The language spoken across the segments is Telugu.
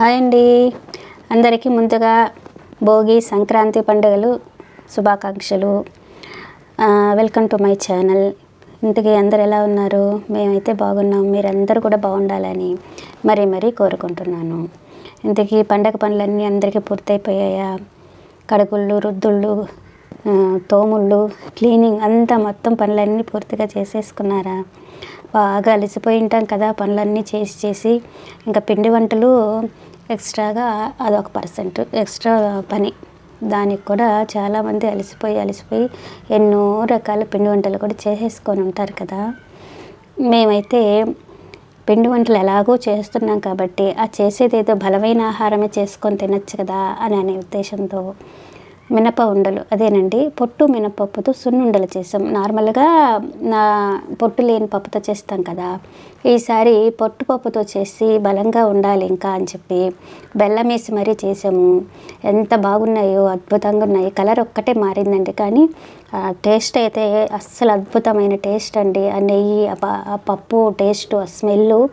హాయ్ అండి. అందరికీ ముందుగా భోగి సంక్రాంతి పండుగలు శుభాకాంక్షలు. Welcome to my channel. ఇంతకీ అందరు ఎలా ఉన్నారు? మేమైతే బాగున్నాం. మీరందరూ కూడా బాగుండాలని మరీ మరీ కోరుకుంటున్నాను. ఇంతకీ పండగ పనులన్నీ అందరికీ పూర్తయిపోయాయా? కడుగుళ్ళు రుద్దుళ్ళు తోముళ్ళు క్లీనింగ్ అంతా మొత్తం పనులన్నీ పూర్తిగా చేసేసుకున్నారా? బాగా అలసిపోయి ఉంటాం కదా పనులన్నీ చేసి చేసి. ఇంకా పిండి వంటలు ఎక్స్ట్రాగా అదొక పర్సెంట్ ఎక్స్ట్రా పని. దానికి కూడా చాలామంది అలసిపోయి అలసిపోయి ఎన్నో రకాల పిండి వంటలు కూడా చేసేసుకొని ఉంటారు కదా. మేమైతే పిండి వంటలు ఎలాగో చేస్తున్నాం కాబట్టి ఆ చేసేది ఏదో బలమైన ఆహారమే చేసుకొని తినచ్చు కదా అని అనే ఉద్దేశంతో మినప ఉండలు. అదేనండి పొట్టు మినపప్పుతో సున్నుండలు చేసాం నార్మల్గా నా పొట్టు లేని పప్పుతో చేస్తాం కదా ఈసారి పొట్టుపప్పుతో చేసి బలంగా ఉండాలి ఇంకా అని చెప్పి బెల్లం వేసి మరీ చేసాము. ఎంత బాగున్నాయో అద్భుతంగా ఉన్నాయి. కలర్ ఒక్కటే మారిందండి. కానీ ఆ టేస్ట్ అయితే అస్సలు అద్భుతమైన టేస్ట్ అండి. ఆ నెయ్యి ఆ ప- ఆ పప్పు టేస్ట్ ఆ స్మెల్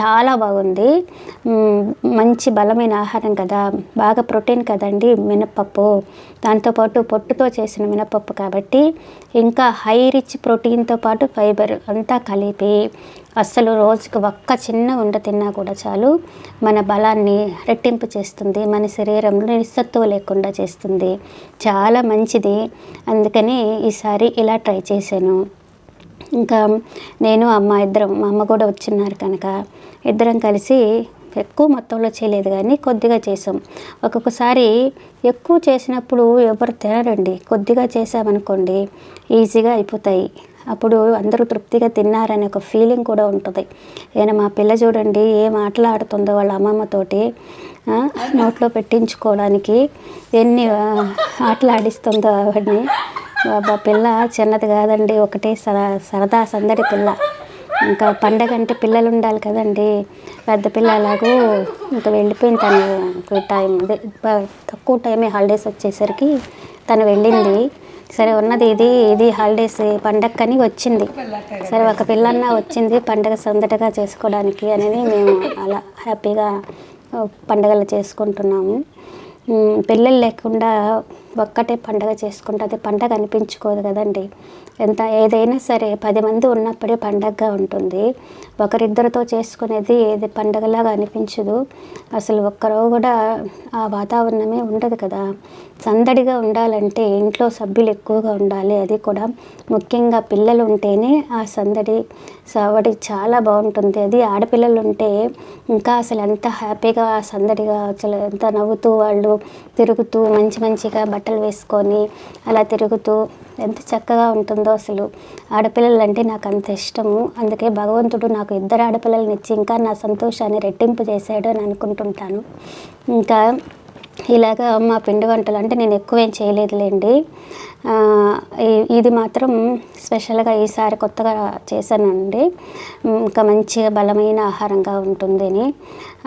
చాలా బాగుంది. మంచి బలమైన ఆహారం కదా. బాగా ప్రోటీన్ కదండి మినపప్పు దాంతోపాటు పొట్టుతో చేసిన మినపప్పు కాబట్టి ఇంకా హై రిచ్ ప్రోటీన్తో పాటు ఫైబర్ అంతా కలిపి అస్సలు రోజుకి ఒక్క చిన్న ఉండ తిన్నా కూడా చాలు. మన బలాన్ని రెట్టింపు చేస్తుంది. మన శరీరంలో నిస్సత్తువ లేకుండా చేస్తుంది. చాలా మంచిది. అందుకని ఈసారి ఇలా ట్రై చేశాను. ఇంకా నేను అమ్మ ఇద్దరం మా అమ్మ కూడా వచ్చిన్నారు కనుక ఇద్దరం కలిసి ఎక్కువ మొత్తంలో చేయలేదు కానీ కొద్దిగా చేసాం ఒక్కొక్కసారి ఎక్కువ చేసినప్పుడు ఎవరు తినరండి. కొద్దిగా చేసామనుకోండి ఈజీగా అయిపోతాయి. అప్పుడు అందరూ తృప్తిగా తిన్నారనే ఒక ఫీలింగ్ కూడా ఉంటుంది. ఈయన మా పిల్ల చూడండి ఏం ఆటలాడుతుందో వాళ్ళ అమ్మమ్మతోటి నోట్లో పెట్టించుకోవడానికి ఎన్ని ఆటలాడిస్తుందో ఆటలు ఆడిస్తుందో ఆవిడని. బాబా పిల్ల చిన్నది కాదండి ఒకటే సరదా సందడి పిల్ల. ఇంకా పండగ అంటే పిల్లలు ఉండాలి కదండి. పెద్ద పిల్ల అలాగూ ఇంకా వెళ్ళిపోయింది తను టైం అదే తక్కువ టైమే హాలిడేస్ వచ్చేసరికి తను వెళ్ళింది. సరే ఉన్నది ఇది ఇది హాలిడేస్ పండగకని వచ్చింది. సరే ఒక పిల్లన్న వచ్చింది పండగ సందటగా చేసుకోవడానికి అనేది మేము అలా హ్యాపీగా పండగలు చేసుకుంటున్నాము. ఉమ్, పిల్లలు లేకుండా ఒక్కటే పండగ చేసుకుంటే అది పండగ అనిపించుకోదు కదండి. ఎంత ఏదైనా సరే పది మంది ఉన్నప్పుడే పండగగా ఉంటుంది. ఒకరిద్దరితో చేసుకునేది ఏది పండగలాగా అనిపించదు. అసలు ఒక్కరో కూడా ఆ వాతావరణమే ఉండదు కదా. సందడిగా ఉండాలంటే ఇంట్లో సభ్యులు ఎక్కువగా ఉండాలి. అది కూడా ముఖ్యంగా పిల్లలు ఉంటేనే ఆ సందడి సవడి చాలా బాగుంటుంది. అది ఆడపిల్లలు ఉంటే ఇంకా అసలు ఎంత హ్యాపీగా సందడిగా అసలు ఎంత నవ్వుతూ వాళ్ళు తిరుగుతూ మంచి మంచిగా బట్టలు వేసుకొని అలా తిరుగుతూ ఎంత చక్కగా ఉంటుందో అసలు. ఆడపిల్లలు అంటే నాకు అంత ఇష్టము. అందుకే భగవంతుడు నాకు ఇద్దరు ఆడపిల్లలనిచ్చి ఇంకా నా సంతోషాన్ని రెట్టింపు చేశాడు అని అనుకుంటుంటాను. ఇంకా ఇలాగా మా పిండి వంటలు అంటే నేను ఎక్కువ ఏం చేయలేదులేండి. ఇది మాత్రం స్పెషల్గా ఈసారి కొత్తగా చేశానండి. ఇంకా మంచిగా బలమైన ఆహారంగా ఉంటుందని.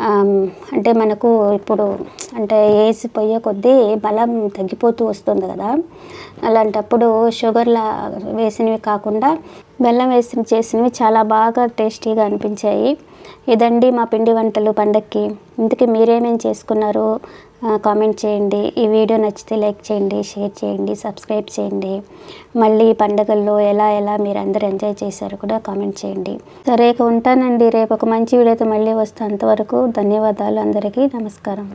అని అంటే మనకు ఇప్పుడు అంటే వేసి పోయే కొద్దీ బలం తగ్గిపోతూ వస్తుంది కదా. అలాంటప్పుడు షుగర్లా వేసినవి కాకుండా బెల్లం వేసి చేసినవి చాలా బాగా టేస్టీగా అనిపించాయి. ఇదండి మా పిండి వంటలు పండక్కి. ఇంతకీ మీరేమేం చేసుకున్నారు? కామెంట్ చేయండి. ఈ వీడియో నచ్చితే లైక్ చేయండి షేర్ చేయండి సబ్స్క్రైబ్ చేయండి. మళ్ళీ పండుగల్లో ఎలా ఎలా మీరు అందరు ఎంజాయ్ చేశారు కూడా కామెంట్ చేయండి. సరే ఇక ఉంటానండి. రేపు ఒక మంచి వీడియోతో మళ్ళీ వస్తే అంతవరకు ధన్యవాదాలు అందరికీ. నమస్కారం.